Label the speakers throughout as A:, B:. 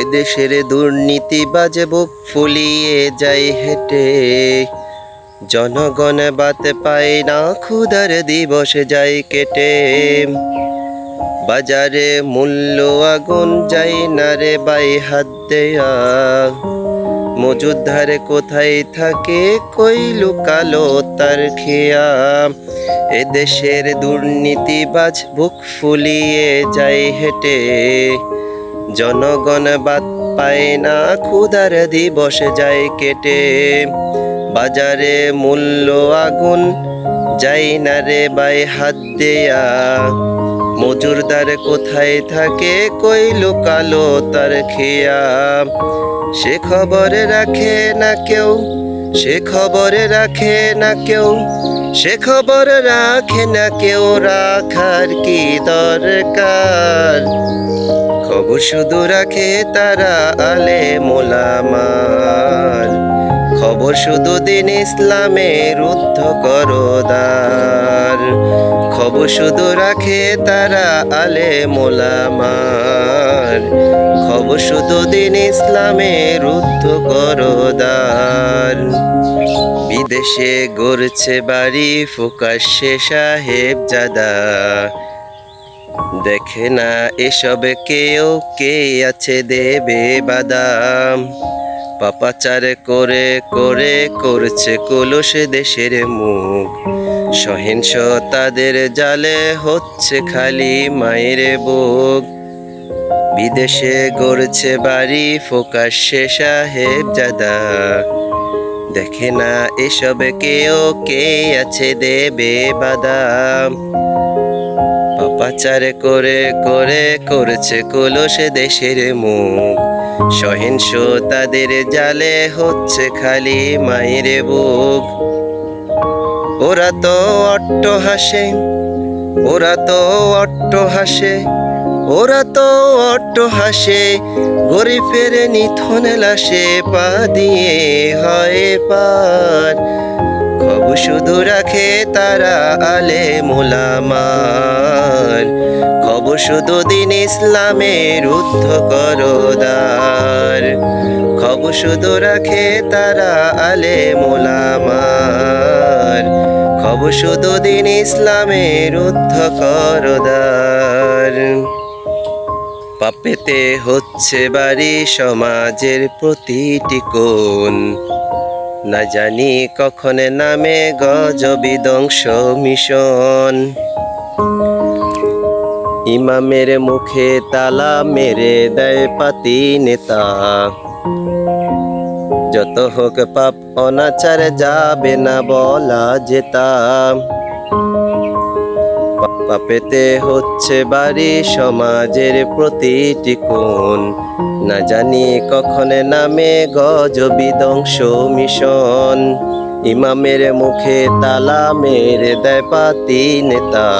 A: এদেশের দুর্নীতি বাজে বুক ফুলিয়ে যায় হেঁটে। জনগণ বাত পায় না, ক্ষুধার দিবস যায় কেটে। বাজারে মূল্য আগুন যাই না রে বাই হাত দেয়া। মজুদার কোথায় থাকে, কই লুকালো তার খেয়া। এদেশের দুর্নীতিবাজ বুক ফুলিয়ে যায় হেঁটে। জনগণ বাদ পায় না, ক্ষুধার দিবস যায় কেটে। বাজারে মূল্য আগুন যাই না রে বাই হাত দেয়া। মজুরদার কোথায় থাকে কই লুকালো তার খেয়া। সে খবরে রাখে না কেউ, সে খবরে রাখে না কেউ, সে খবর রাখে না কেউ। রাখার কি দরকার? খবর শুধু রাখে তারা আলে মোলামার খবর শুধু দিন ইসলামের উদ্ধ করদার। খবর শুধু রাখে তারা আলে মোলামার খবর শুধু দিন ইসলামের উদ্ধ করদার। বিদেশে গড়ছে বাড়ি ফোকাশে সাহেব জাদা দেখে না এসব কেউ কে আছে দেবে বাদাম। পাপাচার করে করে করছে কলস দেশের মুখ। সহিংস তাদের জালে হচ্ছে খালি মায়ের বুক বিদেশে গড়ছে বাড়ি ফোকাশে সাহেব জাদা। দেখে না এসব কেউ কে আছে দেবে বাদাম। পাপাচার করে করে, করছে কলস দেশের মুখ। সহিংস তাদের জালে হচ্ছে খালি মায়ের বুক। ওরা তো অট্ট হাসে, ওরা তো অট্ট হাসে, ওরা তো অট্ট হাসে, গরিবের নিথন লাশে পা দিয়ে হয় পার। শুধু রাখে তারা আলে মোলামার খবর শুধু দিন ইসলামের উদ্ধ করদার। খবর শুধু রাখে তারা আলে মোলামার খবর শুধু দিন ইসলামের উদ্ধ করদার। পাপেতে হচ্ছে বাড়ি সমাজের প্রতিটি কোণ। না জানি কখন নামে গজবি ধ্বংস মিশন। ইমামের মুখে তালা মেরে দেয় পাতি নেতা। যত হোক পাপ অনাচার যাবে না বলা যেতা পা- পাপেতে হচ্ছে বাড়ি সমাজের প্রতিটি কোণ। না জানি কখন নামে গজবি ধ্বংস মিশন। ইমামের মুখে তালা মেরে দেয় পাতি নেতা।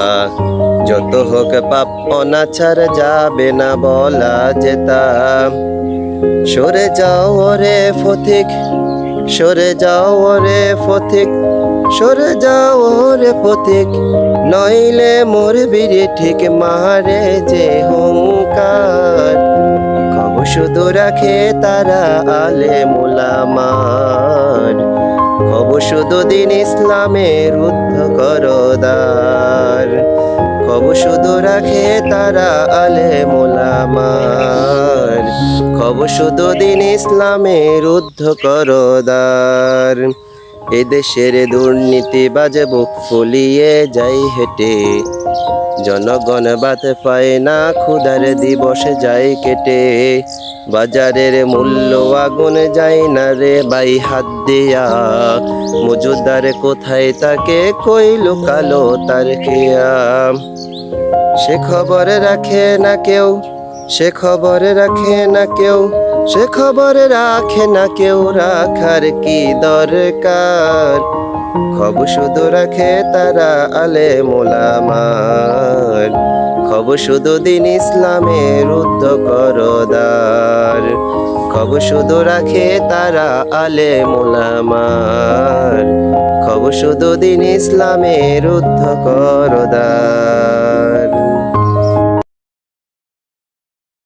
A: যত হোক পাপ অনাচার যাবে না বলা যেতা সরে যাও রে ফতিক সরে যাও রে ফতিক, সরে যাও রে ফতিক। নইলে মোর বিড়ি ঠিক মারে যে হুঙ্কার। খবর শুধু রাখে তারা আলে মোলামার খবর শুধু দিন ইসলামের উদ্ধ করদার। খবর শুধু রাখে তারা আলে মোলামার খবর শুধু দিন ইসলামের উদ্ধ করদার এদেশের দুর্নীতি বাজে বুক ফুলিয়ে যাই হেঁটে। জনগণ বাত পায় না, ক্ষুধার দিবস যাই কেটে। বাজারের মূল্য আগুন যায় না রে বাই হাত দিয়া। মজুদার কোথায় তাকে কই লুকালো তার খেয়া। সে খবর রাখে না কেউ, সে খবর রাখে না কেউ, সে খবর রাখে না কেউ, রাখার কি দরকার? খবর শুধু রাখে তারা আলে মোলামার খবর শুধু দিন ইসলামের উদ্ধ করদার। খবর শুধু রাখে তারা আলে মোলামার খবর শুধু দিন ইসলামের উদ্ধ করদার।